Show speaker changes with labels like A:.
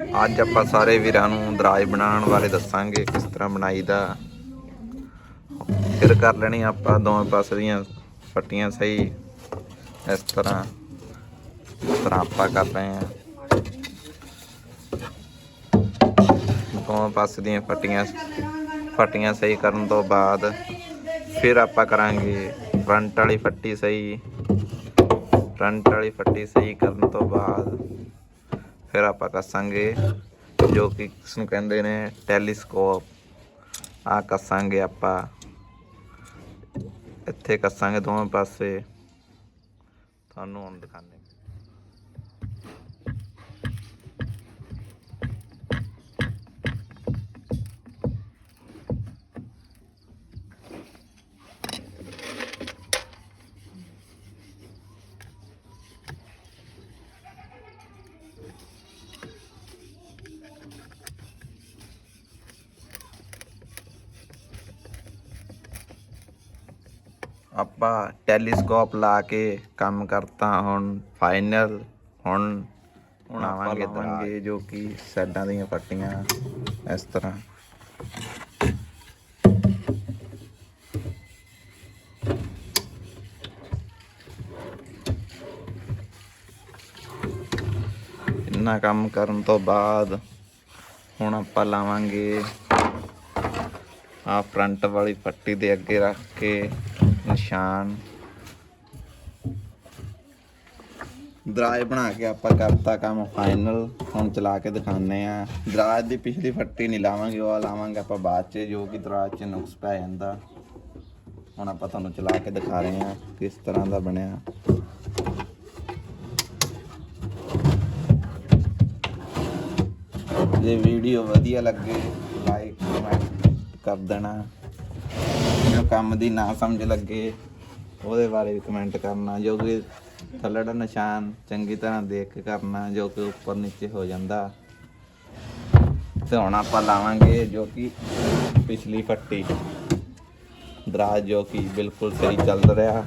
A: ਅੱਜ ਆਪਾਂ ਸਾਰੇ ਵੀਰਾਂ ਨੂੰ ਦਰਾਜ ਬਣਾਉਣ ਬਾਰੇ ਦੱਸਾਂਗੇ, ਕਿਸ ਤਰ੍ਹਾਂ ਬਣਾਈਦਾ ਫਿਰ ਕਰ ਲੈਣੀ ਆਪਾਂ ਦੋਵੇਂ ਪਾਸੇ ਦੀਆਂ ਫੱਟੀਆਂ ਸਹੀ। ਇਸ ਤਰ੍ਹਾਂ ਇਸ ਤਰ੍ਹਾਂ ਆਪਾਂ ਕਰ ਰਹੇ ਹਾਂ। ਦੋਵੇਂ ਪਾਸੇ ਦੀਆਂ ਫੱਟੀਆਂ ਫੱਟੀਆਂ ਸਹੀ ਕਰਨ ਤੋਂ ਬਾਅਦ ਫਿਰ ਆਪਾਂ ਕਰਾਂਗੇ ਫਰੰਟ ਵਾਲੀ ਫੱਟੀ ਸਹੀ। ਫਰੰਟ ਵਾਲੀ ਫੱਟੀ ਸਹੀ ਕਰਨ ਤੋਂ ਬਾਅਦ ਫਿਰ ਆਪਾਂ ਕੱਸਾਂਗੇ, ਜੋ ਕਿ ਇਸ ਨੂੰ ਕਹਿੰਦੇ ਨੇ, ਟੈਲੀਸਕੋਪ। ਆ ਕੱਸਾਂਗੇ ਆਪਾਂ। ਇੱਥੇ ਕੱਸਾਂਗੇ ਦੋਵੇਂ ਪਾਸੇ। ਤੁਹਾਨੂੰ ਹੁਣ ਦਿਖਾਣੇ ਆਪਾਂ ਟੈਲੀਸਕੋਪ ਲਾ ਕੇ ਕੰਮ ਕਰਤਾ ਹੁਣ ਫਾਈਨਲ ਹੁਣ ਹੁਣ ਆਵਾਂਗੇ ਦਰਾਂਗੇ ਜੋ ਕਿ ਸਾਈਡਾਂ ਦੀਆਂ ਪੱਟੀਆਂ ਇਸ ਤਰ੍ਹਾਂ। ਇੰਨਾ ਕੰਮ ਕਰਨ ਤੋਂ ਬਾਅਦ ਹੁਣ ਆਪਾਂ ਲਾਵਾਂਗੇ ਆ ਫਰੰਟ ਵਾਲੀ ਪੱਟੀ ਦੇ ਅੱਗੇ ਰੱਖ ਕੇ। ਨਿਸ਼ਾਨ ਦਰਾਜ ਬਣਾ ਕੇ ਆਪਾਂ ਕਰਤਾ ਕੰਮ ਫਾਈਨਲ ਹੁਣ ਚਲਾ ਕੇ ਦਿਖਾਉਂਦੇ ਆ ਦਰਾਜ ਦੀ ਪਿਛਲੀ ਫੱਟੀ ਨਹੀਂ ਲਾਵਾਂਗੇ, ਉਹ ਲਾਵਾਂਗੇ ਆਪਾਂ ਬਾਅਦ ਚ, ਜੋ ਕਿ ਦਰਾਜ 'ਚ ਨੁਕਸ ਪੈ ਜਾਂਦਾ। ਹੁਣ ਆਪਾਂ ਤੁਹਾਨੂੰ ਚਲਾ ਕੇ ਦਿਖਾ ਰਹੇ ਆ ਕਿਸ ਤਰ੍ਹਾਂ ਦਾ ਬਣਿਆ। ਜੇ ਵੀਡੀਓ ਵਧੀਆ ਲੱਗੇ ਲਾਈਕ ਕਮੈਂਟ ਕਰ ਦੇਣਾ। ਕੰਮ ਦੀ ਨਾ ਸਮਝ ਲੱਗੇ, ਉਹਦੇ ਬਾਰੇ ਵੀ ਕਮੈਂਟ ਕਰਨਾ, ਜੋ ਕਿ ਥੱਲੇ ਦਾ ਨਿਸ਼ਾਨ ਚੰਗੀ ਤਰ੍ਹਾਂ ਦੇਖ ਕੇ ਕਰਨਾ, ਜੋ ਕਿ ਉੱਪਰ ਨੀਚੇ ਹੋ ਜਾਂਦਾ। ਤੇ ਹੁਣ ਆਪਾਂ ਲਾਵਾਂਗੇ ਜੋ ਕਿ ਪਿਛਲੀ ਫੱਟੀ ਦਰਾਜ ਜੋ ਕਿ ਬਿਲਕੁਲ ਸਹੀ ਚੱਲ ਰਿਹਾ।